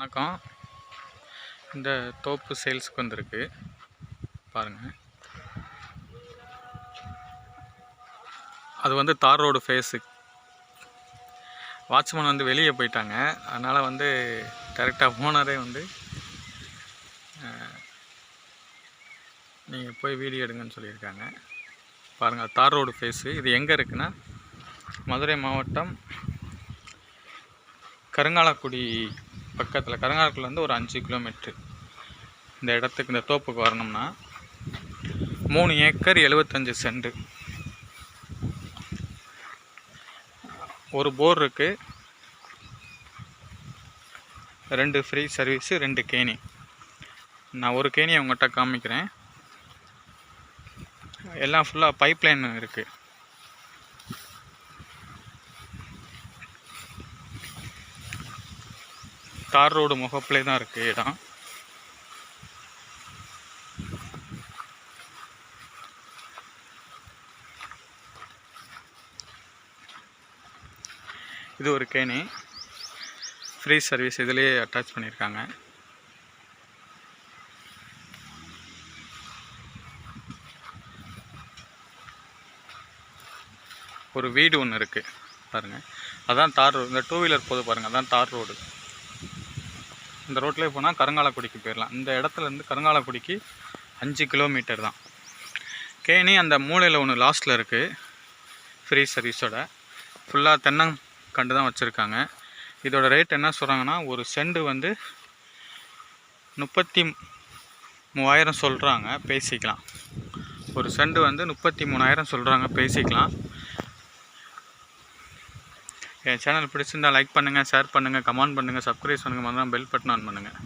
வணக்கம். இந்த தோப்பு சேல்ஸுக்கு வந்திருக்கு. பாருங்கள் அது வந்து தார் ரோடு ஃபேஸு வாட்ச்மேன் வந்து வெளியே போயிட்டாங்க. அதனால் வந்து டேரெக்டாக ஓனரே வந்து நீங்கள் போய் வீடியோ எடுங்கன்னு சொல்லியிருக்காங்க. பாருங்கள் தார் ரோடு ஃபேஸு இது எங்கே இருக்குன்னா மதுரை மாவட்டம் கருங்காலக்குடி பக்கத்தில் கருங்காலக்குடிலேருந்து ஒரு அஞ்சு கிலோமீட்ரு இந்த இடத்துக்கு இந்த தோப்புக்கு வரணும்னா மூணு ஏக்கர் எழுபத்தஞ்சு சென்டு. ஒரு போர் இருக்குது ரெண்டு ஃப்ரீ சர்வீஸு ரெண்டு கேணி. நான் ஒரு கேணியை உங்கள்கிட்ட காமிக்கிறேன். எல்லாம் ஃபுல்லாக பைப்லைன் இருக்குது தார் ரோடு முகப்பிலே தான் இருக்குது இடம். இது ஒரு கேணி. ஃப்ரீ சர்வீஸ் இதுலேயே அட்டாச் பண்ணியிருக்காங்க ஒரு வீடு ஒன்று இருக்குது பாருங்கள் அதான் தார் ரோடு இந்த டூ வீலர் போது பாருங்கள் அதான் தார் ரோடு இந்த ரோட்லேயே போனால் கருங்காலக்குடிக்கு போயிடலாம் இந்த இடத்துலேருந்து கருங்காலக்குடிக்கு அஞ்சு கிலோமீட்டர் தான். கேணி அந்த மூலையில் ஒன்று லாஸ்ட்டில் இருக்குது ஃப்ரீ சர்வீஸோட ஃபுல்லாக தென்னங்கண்டு தான் வச்சுருக்காங்க. இதோட ரேட் என்ன சொல்கிறாங்கன்னா ஒரு செண்டு வந்து முப்பத்தி மூவாயிரம் சொல்கிறாங்க பேசிக்கலாம். ஒரு செண்டு வந்து முப்பத்தி மூணாயிரம் சொல்கிறாங்க பேசிக்கலாம். என் சேனல் பிடிச்சிருந்தா லைக் பண்ணுங்கள் ஷேர் பண்ணுங்கள் கமெண்ட் பண்ணுங்கள் சப்ஸ்கிரைப் பண்ணுங்கள் மறந்துடாம பெல் பட்டன் ஆன் பண்ணுங்கள்